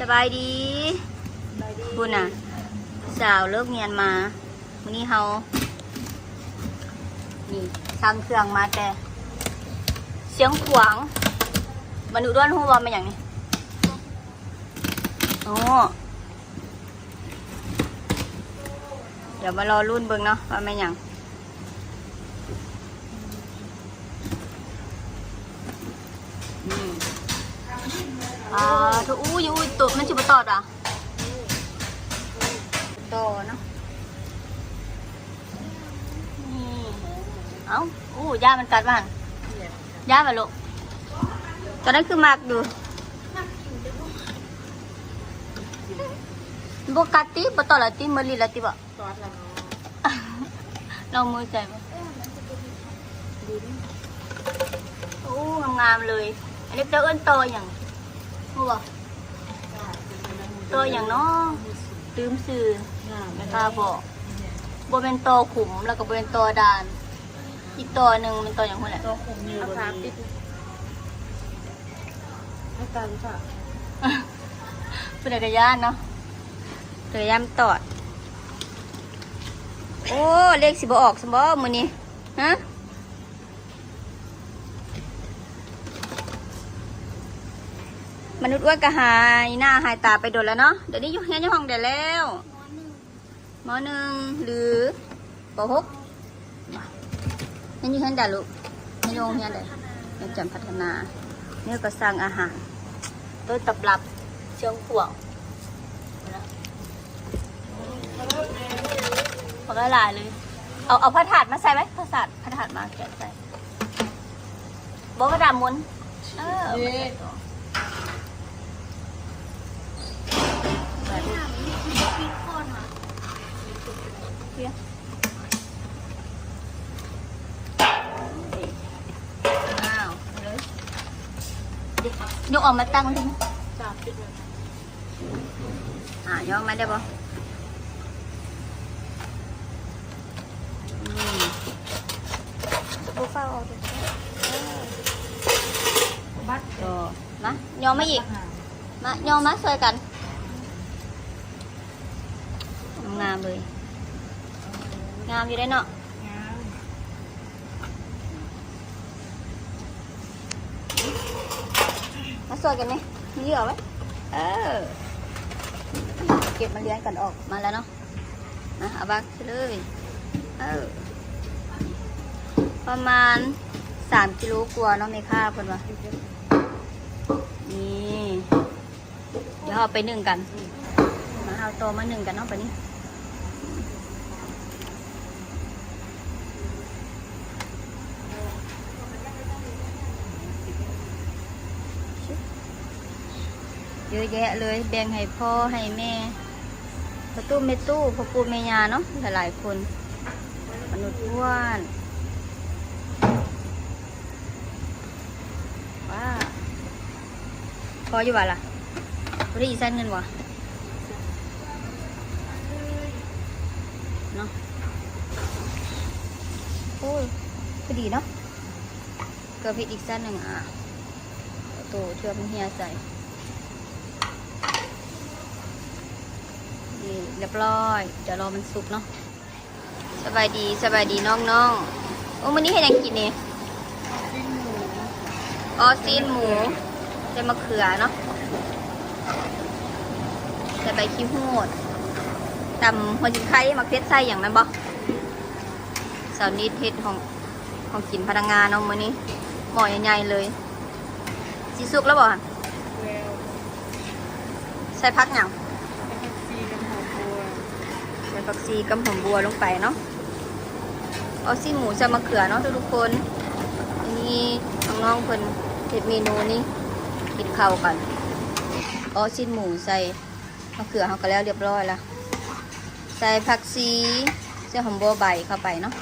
สบายดีคุณน่ะ สาวเลิกเรียนมาวันนี้เฮานี่ทำเครื่องมาแต่ เสียงขวางมนุษย์ด้วนหูว่ามันอย่างนี้โอ้เดี๋ยวมารอรุ่นเบิ่งเนาะว่ามันอย่างอืม อ่าทุกอู้ยอู้ยตุดมันจะมาตอดอะต่อเนาะนี่เอ้าอู้ย่ามันกัดบ้างย่ามาลูกตอนนั้นคือมากดูบกัดตีบต่อละตีมือลีละตีบ่ซอสแล้วเนาะลองมือใจบ่โอ้งามๆเลย อันนี้เจ้าเอิ้นโตอย่าง รู้บ่โตอย่างเนาะลืมสื่อนะคะบอกบนเป็นโตขุมแล้วก็บนเป็นโตดาน อีกตัวหนึ่งเป็นตัวอย่างคนแหละตัวคงอยู่บนนี้ให้กันค่ะ เป็นจักรยานเนาะจักรยานตอด โอ้ เลขสิบออกสมบมือนี้ฮะ มนุษย์อ้วนก็หายหน้าหายตาไปโดนแล้วเนาะเดี๋ยวนี้อยู่เฮียนอยู่ห้องเดี๋ยวแล้วมอหนึ่งหรือปหกเฮียนอยู่เฮียนเดี๋ยวลูกเฮียนอยู่โรงเฮียนเดี๋ยวเฮียนจำพัฒนาเนี่ยก็สร้างอาหารต้นตำรับเชียงขวงพอละลายเลย เอาเอาผ้าถาดมาใส่ไหมผ้าถาดผ้าถาดมาแกะใส่บอกกระดาษมุนเออเอามาใส่ต่อเดี๋ ยวอ้าวเอาเลยเดี๋ยวยกออกมาตั้งไว้ที่นี่ามสิบเลยอะยกมาได้ปะอืมบุฟเฟ่เอาตัวบัตรมายอมมาอีกมายอมมาช่วยกัน งามเลย งามอยู่ได้เนาะงามมาช่วยกันไหมมีเหยื่อไหมเออ เก็บมาเลี้ยงกันออกมาแล้วเนาะนะเอาบักไปเลยเออ ประมาณสามกิโลกว่าเนาะไม่ค่าเพิ่นว่านี่ เดี๋ยวเอาไปนึ่งกัน มาเอาโตมานึ่งกันเนาะไปนี้ เยอะแยะเลย แบ่งให้พ่อให้แม่ประตูเมตู้พ่อปู่แม่ยาเนาะหลายๆคนมนุษย์อ้วนว้าพออยู่ว่ะล่ะบ่ได้อีสั้นเงินวะเนาะโอ้ยก็ดีเนาะเกิดผิดอีกสั้นหนึ่งอะประตูเชื่อมเฮียใส่ นี่เรียบร้อย เดี๋ยวรอมันสุกเนาะสบายดีสบายดีน้องๆโอ้วันนี้ให้ยังกินเนี่ยจิ้มหมูอ๋อซีนหมูใส่มะเขือเนาะใส่ใบขี้หูดตำหัวจิงไข่มะเขือใส่อย่างนั้นบ่สาวนิดเฮ็ดของของกินพนักงานเนาะมื้อนี้หม้อใหญ่ๆเลยสิสุกแล้วบ่แววใส่พักหยัง แล้วก็ซีกับหอมบัว ใส่ ผักชีกับหอมบัวลงไปเนาะเอาซี่หมูใส่มะเขือเนาะทุกคนอันนี้น้องๆเพิ่นเฮ็ดเมนูนี้กินข้าวกันเอาซี่หมูใส่มะเขือเขาก็แล้วเรียบร้อยล้วใส่ผักชีใส่หอมบัวใบเข้าไปเนาะ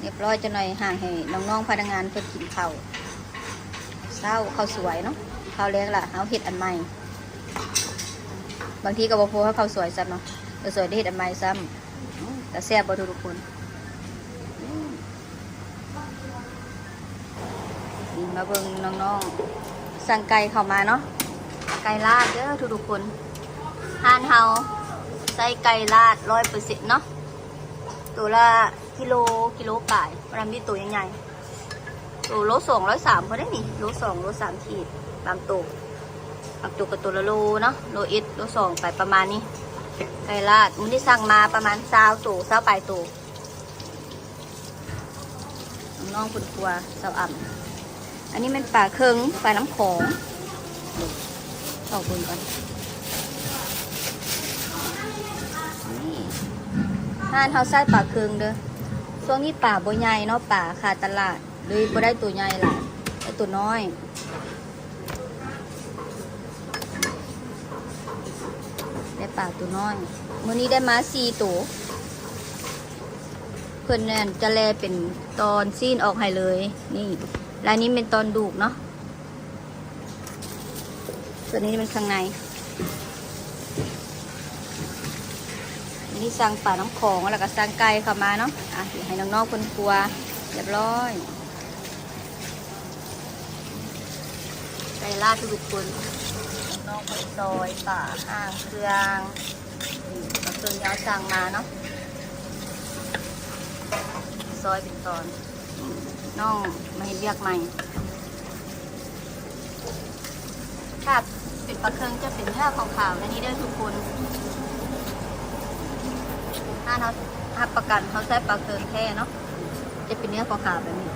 เรียบร้อยจะหน่อยห่างให้น้องๆพนักงานเพิ่นกินข้าวเศร้าข้าวสวยเนาะข้าวแรกล่ะเอาเห็ดอันใหม่บางทีก็บอกพูว่าข้าวสวยซ้ำเนาะ ข้าวสวยได้เห็ดอันใหม่ซ้ำแต่แซ่บบ่ทุกคนมาเบิ่งน้องๆ สั่งไก่เข้ามาเนาะ ไก่ลาดเด้อทุกทุกๆคนทานเฮาใส่ไก่ลาดร้อยเปอร์เซ็นต์เนาะ ตัวละกิโลกิโลป่ายรำที่ตัวใหญ่ๆตัวโลสองร้อยสามพอได้นี่โลสองโลสามขีด บางตัวบางตัวกับตัวละโลเนาะ โลเอ็ดโลสองไปประมาณนี้ ไก่ลาดมันที่สั่งมาประมาณซาวตัวซาวปลายตัวน้องคุณครัวสาวอ่ำอันนี้เป็นปลาเคิงปลาน้ำโขงออกบนก่อนนี่ห้านเฮาใส่ปลาเคิงเด้อช่วงนี้ป่าบ่ใหญ่เนาะป่าขาดตลาดเลยบ่ได้ตัวใหญ่หลายได้ตัวน้อย ได้ ปลาตัวน้อยมื้อนี้ได้มาสี่ตัวเพื่อนนั่นจะแลเป็นตอนซีนออกให้เลย นี่ลายนี้เป็นตอนดูกเนาะส่วนนี้เป็นข้างในอันนี้สั่งป่าน้ำของแล้วก็สั่งไก่เข้ามาเนาะอะให้น้องๆคนครัวเรียบร้อยไก่ลาดทุกคน องคนซอยป่าอ่างเครื่องนี่กับเครืองยาวสั่งมาเนาะซอยเป็นตอนน้องมาเห็นเรียกใหม่ถ้าเป็นปลาเคืองจะเป็นเนื้อขาวๆและนี้เด้อทุกคนถ้าเราถ้าประกันเขาใช้ปลาเคืองแท้เนาะจะเป็นเนื้อขาวๆแบบนี้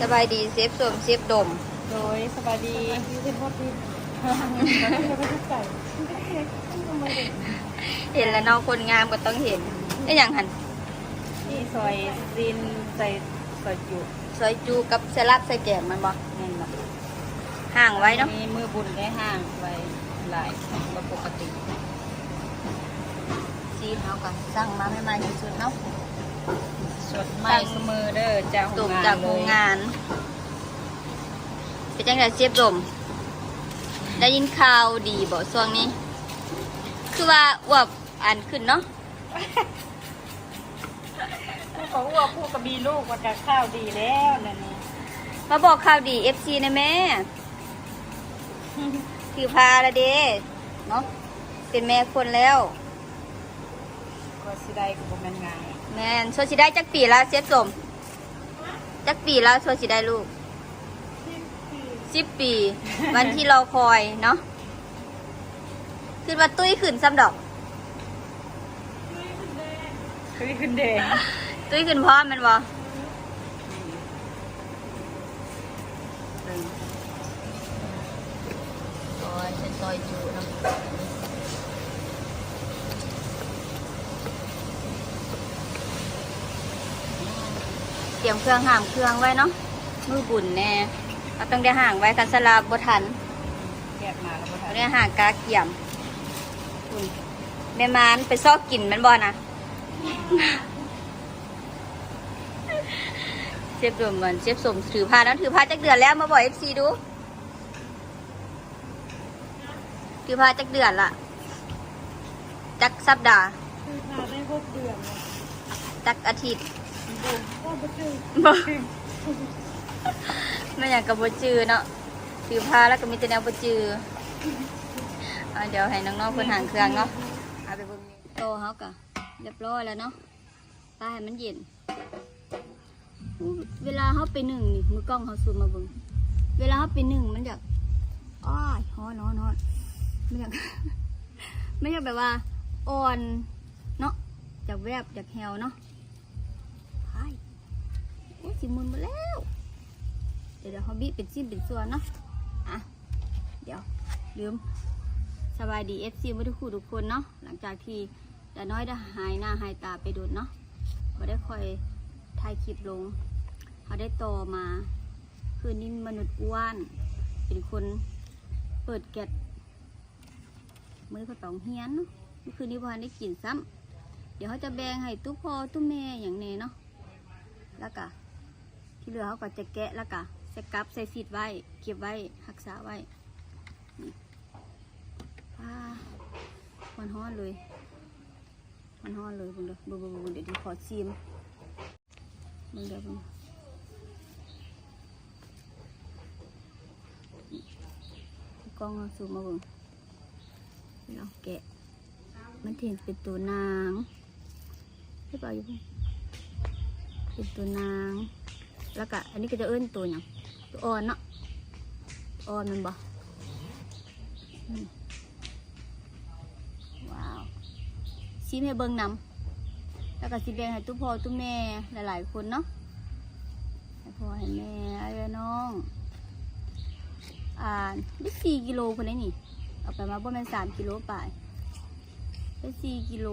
สบายดีเซฟสวมเซฟดม โดยสบายดีเป็นพอดีไม่ได้ใส่เห็นแล้วน้องคนงามก็ต้องเห็นได้อย่างหันนี่ซอยซีนใส่ซอยจุซอยจูกับสลัดใส่แกงมันบ่แน่นบ่ห่างไว้เนาะมีมือบุญได้ห่างไว้หลายกว่าปกติซีนเอากันสั่งมาไม่มาอย่างสุดเนาะสดใหม่เสมอเด้อจากตกจากโรงงาน เป็นจังไดเสียบดมได้ยินข่าวดีบ่ช่วงนี้ คือว่าอวบอันขึ้นเนาะเขาว่าผู้กระบีลูกว่าจะข้าวดีแล้วนั่นนี่มาบอกข่าวดี FC นะแม่คือพาละเด้เนาะเป็นแม่คนแล้วก็สิได้ก็บ่แม่นง่ายแม่นโซสิได้จักปีแล้วเสียบดมจักปีแล้วโซสิได้ลูก สิบปี วันที่เราคอยเนาะขึ้นมาตุ้ยขึ้นซ้ำดอกคือขึ้นเดงตุ้ยขึ้นพร้อมแมันบ่ซอยเป็นซอยจูเนาะเตรียมเครื่องห่างเครื่องไว้เนาะมือบุญแน่ เราต้องได้ห่างไว้กันสลาบทันแยกมาแล้วบ่ทัเรานได้ห่างกาเกี่ยมอุ้ยแม่มานไปซอกกินแมันบ่นะเชฟรวมเหมือนเชฟสมถือผ้าแล้วถือผ้าจักเดือนแล้วมาบอกเอฟซีดู ถือผ้าจักเดือนละจักสัปดาห์คือทานได้หกเดือนจักอาทิตย์ก็บ่ถึง บ่ ไม่อยากกับบจือเนาะถือผ้าแล้วก็มีแต่แนวบจือเอาเดี๋ยวให้น้องๆคนห่างเครื่องเนาะเอาไปเบิ่งโตเขากะเรียบร้อยแล้วเนาะป้าให้มันเย็นเวลาเขาไปหนึ่งนี่มือกล้องเขาซูมมาเบิ่งเวลาเขาไปหนึ่งมันอยากอ้ายฮ้อนฮ้อนฮ้อนไม่อยากไม่อยากแบบว่าอ่อนเนาะจากแวบจากแฮวเนาะไอ้โอ้ยสิมุนมาแล้ว เดี๋ยวเขาบีเป็นชิ้นเป็นส่วนเนาะอะเดี๋ยวลืมสบายดีเอฟซีมาทุกคู่ทุกคนเนาะหลังจากที่ดาน้อยได้หายหน้าหายตาไปโดนเนาะมาได้คอยถ่ายคลิปลงเขาได้ต่อมาคืนนี้มนุษย์อ้วน เป็นคนเปิดแกะมือเขาต้องเฮียนเนาะเมื่อคืนนี้พอได้กินซ้ำเดี๋ยวเขาจะแบ่งให้ตุ๊กพ่อตุ๊กแม่อย่างแน่เนาะแล้วก็ที่เหลือเขาก็จะแกะแล้วก็ สกับใส่ฟีดไว้ เก็บไว้รักษาไว้ว้ามันฮ้อนเลย มันฮ้อนเลยเบุงเด้อเบุงเบุงเดี๋ยวดิขอซีมเบุงเดี๋ยวเบุงกล้องเอาซูมมาบิ่งเราแกะ มันเห็นเป็นตัวนางใช่ป่ะอยู่เป็นตัวนาง แล้วก็อันนี้ก็จะเอิ้นตัวอย่าง ตัวอ่อนเนาะอ่อนมันบ่อืมว้าวซีให้เบิ่งนำแล้วก็สิแบ่งให้ตุ้พ่อตุ้แม่หลายๆคนเนาะให้พ่อให้แม่ไอ้น้อง อ่าได้สี่กิโลคนนี้นี่เอาไปมาบ่แม่นสามกิโลไปได้สี่กิโล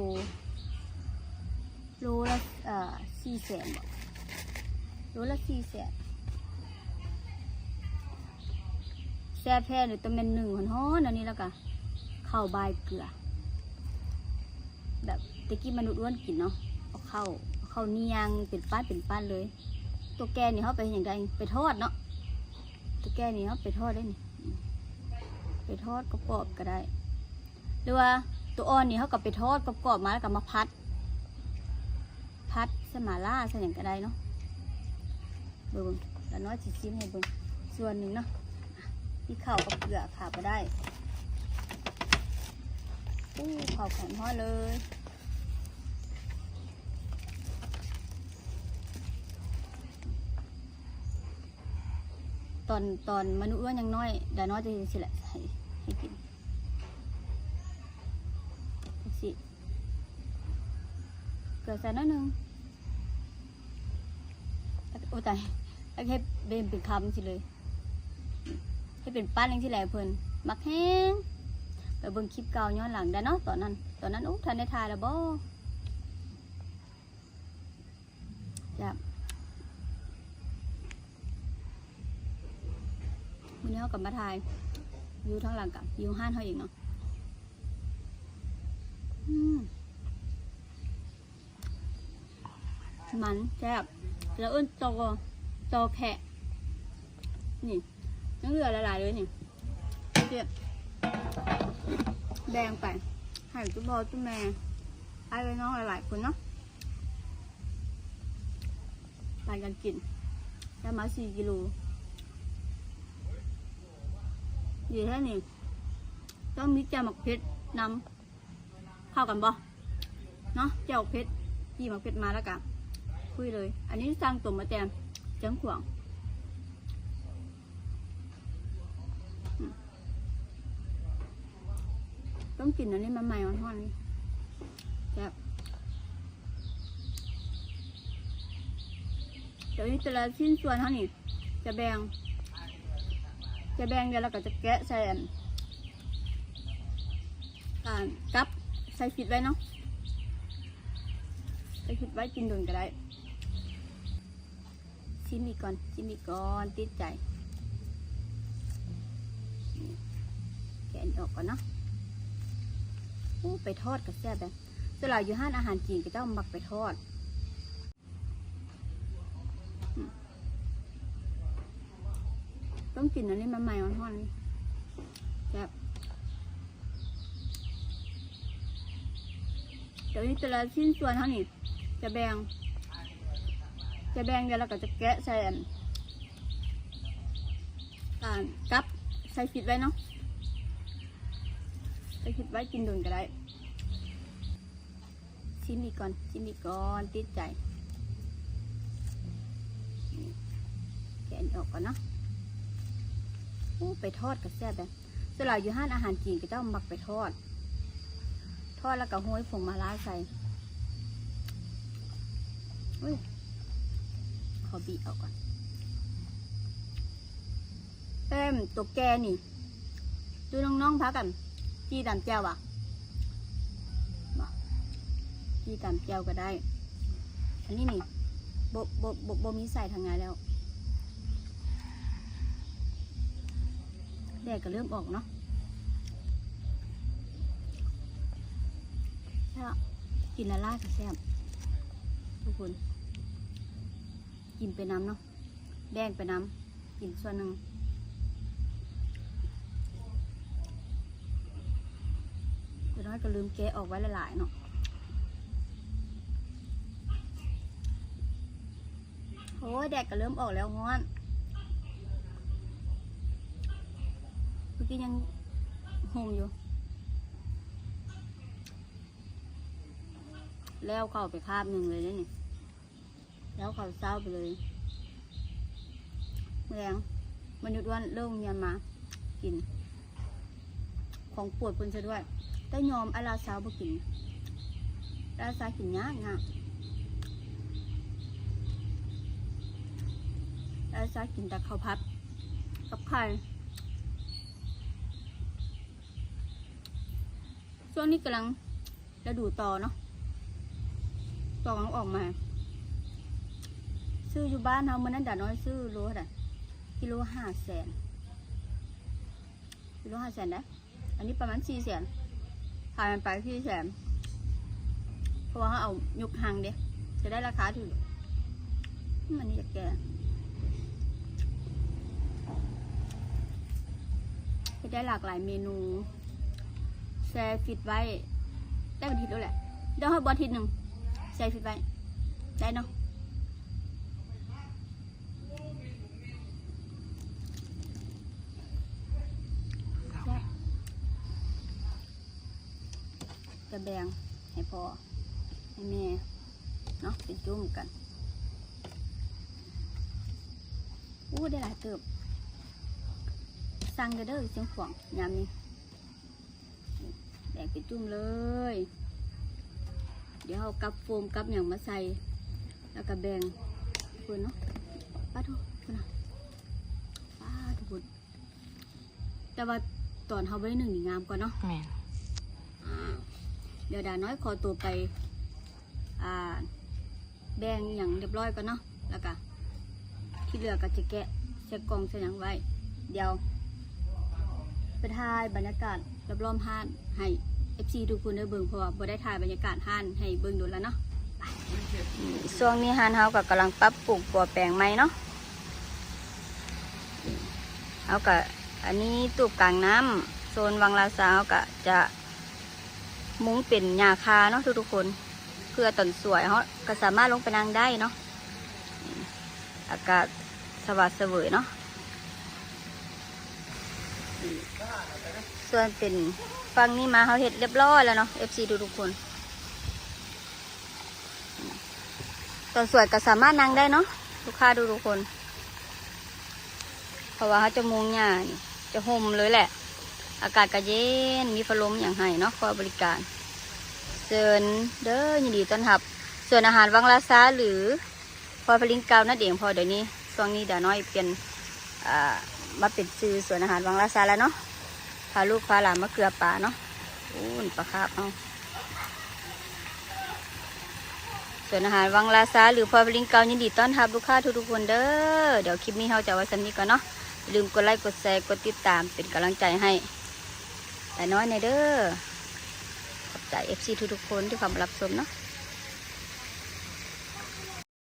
โลละเอ่อสี่แสนบ่โลละสี่แสน ซ่บแพ้หรือตัวเป็นหนึ่งหอนฮ้อนอันนี้แล้วก็ข้าวบเกลือ แบบตะกี้มนุษย์อ้วนกินเนาะเอาเข้าวเอาเข้าวเนียงเป็นป้านเป็นป้านเลย ตัวแกนี่เขาไปอย่างไรไปทอดเนาะตัวแกนี่เขาไปทอดได้นี่ไปทอดกรอบก็ได้ หรือว่าตัวอ่อนนี่เขาก็ไปทอดกรอบมาแล้วก็มาพัด พัดสมาล่าใส่อย่างก็ได้เนาะเบิ่งแล้วน้อยสิชิมให้เบิ่งส่วนหนึ่งเนาะ ที่ข้ากับเกลือขาไปได้อู้ข้าวแข็งพอเลยตอนตอนมนุษย์อ้วนยังน้อยดาน้อยจะสิแหละให้ให้กินสิเกลือใส่น้อยหนึงโอ้ตายแล้วให้เป็นเป็นคำสิเลย ให้เป็นปั้นยังที่แหลเพิ่นมักแห้งไปเบิ่งคลิปเก่าย้อนหลังได้เนาะตอนนั้น ตอนนั้นอู้ทันได้ทายแล้วบ่จ้ะวันนี้เขากลับมาถ่ายวิวทั้งหลังกับวิวห้านเขาเองเนาะมันแซ่บแล้วเอิ้นโตโตแขะนี่ ยังเหลือหลายๆเลยนี่เจ็บแดงไปให้ตุ้บอตุ้แม่ไอ้ไว้น้องหลายๆคนเนาะไปกันกินได้มาสี่กิโลดีแค่นี้ต้องมีแจ่วหมักเพชรนำเข้ากันบ่เนาะแจ่วเพชรยี่หมักเพชรมาแล้วกันคุยเลย อันนี้สร้างตัวมาแจมจังขวางอืม ต้องกินอันนี้มันใหม่มันห้อนนี่แซ่บเดี๋ยวนี้แต่ละชิ้นส่วนเท่านี้จะแบ่งจะแบ่งเดี๋ยวเราก็จะแกะใส่อันกับ ใส่ฟิตไว้เนาะใส่ฟิตไว้กินโดนก็ได้ชิมอีกก่อนชิมอีกก่อนติดใจแกะอันออกก่อนเนาะ อู้ไปทอดกับแซ่บแบบสลายอยู่ห้านอาหารจีนก็เจ้ามักไปทอดต้องกินอันนี้มันใหม่มันห้อนนี่แบบเดี๋ยวนี้แต่ละชิ้นส่วนเท่านี้จะแบ่งจะแบ่งเดี๋ยวเราก็จะแกะใส่อันกับใส่ฟิตไว้เนาะ ใส่ฟิตไว้กินโดนก็ได้ชิมอีกก่อนชิมอีกก่อนติดใจแกนออกก่อนเนาะอู้ไปทอดกับแซ่บแบบสลายอยู่ห้านอาหารจีนก็เจ้ามักไปทอด ทอดแล้วก็ห้อยผงมาล่าใส่อุ้ยขอบีบเอาก่อนเต็มตัวแกนี่ ดูน้องๆพักกัน จีตามแจวอะจีตามแจวก็ได้ อันนี้นี่โบโบโบบมีใส่ทางงานแล้วแดดก็เริ่มออกเนาะถ้ากินละลายก็แซ่บทุกคน กินไปน้ำเนาะแดงไปน้ำกินส่วนหนึ่ง ดี๋ยวน้อยก็ลืมแกะออกไว้หลายๆเนาะโอ้ยแดดก็เริ่มออกแล้วฮ้อนเมื่อกี้ยังห่มอยู่ แล้วเข้าไปคาบหนึ่งเลยนี่แล้วเข่าเศร้าไปเลยแมลงมันยุดวันเริ่มเงียนมา กิน ของปวดเพิ่นซะด้วย แต่ยอมอาลาสาวบ่กินอาลาสาวกินยากยากอาลาสาวกินแต่ข้าวผัดกับไข่ช่วงนี้กำลังฤดูต่อเนาะต่อกำลังออกมา ซื้ออยู่บ้านเฮามื่อนั้นด่าน้อยซื้อโลเท่าไหร่กิโลห้าแสนกิโลห้าแสนนะอันนี้ประมาณสี่แสน ขายมันไปสี่แสนเพราะว่าเขาเอายุกหางเดียจะได้ราคาถูกมันนี่จะแก่จะได้หลากหลายเมนู แช่ฟิตไว้ ได้เป็นทิตย์แล้วแหละเดี๋ยวให้บอลทิตย์หนึ่งแช่ฟิตไว้ ได้เนาะแซ่บก ระแบงให้พ่อให้แม่เนาะเป็นจุ่มกันอู้ได้หลายเติบสั่งเด้อเด้อเสียงขวางยามนี้แดกเป็นจุ่มเลย เดี๋ยวเอากับโฟมกับอย่างมาใส่ แล้วก็แบ่งคุณเนาะป้าทุกคนะป้าทุกคนแต่ว่าตอนเขาไว้หนึ่งงามกว่าเนาะแม่ เดี๋ยวดาน้อยขอตัวไปแบ่งอย่างเรียบร้อยก่อนเนาะแล้วก็ที่เหลือก็จะแกะใส่กล่องใส่ยังไว้ เดี๋ยวไปถ่ายบรรยากาศรอบๆห้านให้ FC ทุกคนได้เบิ่งเพราะว่าบ่ได้ถ่ายบรรยากาศห้านให้เบิ่งโดนแล้วเนาะช่วงนี้ห้านเฮาก็กำลังปรับปรุงตัวแปลงใหม่เนาะเฮาก็อันนี้ตูบกลางน้ำโซนวังลาซาวก็จะ มุ้งเป็นหญ้าคาเนาะทุกๆคนเพื่อต้นสวยเขาก็สามารถลงไปนั่งได้เนาะอากาศสวัสดเสวยเนาะส่วนเป็นฟังนี้มาเขาเห็ดเรียบร้อยแล้วเนาะ FC ดูทุกคนต้นสวยก็สามารถนั่งได้เนาะลูกค้าดูทุกคน เพราะว่าเขาจะมุงหญ้าจะห่มเลยแหละ อากาศก็เย็น มีพัดลมอย่างให้เนาะคอยบริการเชิญเด้อยินดีต้อนรับส่วนอาหารวังลาซาหรือพอพลิงเกานั่นเองพอเดี๋ยวนี้ช่วงนี้เดี๋ยวน้อยเปลี่ยนมาเป็นซื้อส่วนอาหารวังลาซาแล้วเนาะพาลูกพาหลานมาเกลือป่าเนาะอู้นปลาคาบเอาส่วนอาหารวังลาซาหรือพอพลิงเกายินดีต้อนรับลูกค้าทุกๆคนเด้อเดี๋ยวคลิปนี้เราจะไว้สำนี้ก่อนเนาะลืมกดไลค์กดแชร์กดติดตามเป็นกำลังใจให้ แต่น้อยในเด้อขอบใจเอฟซีทุกๆคนที่ความรับชมเนาะ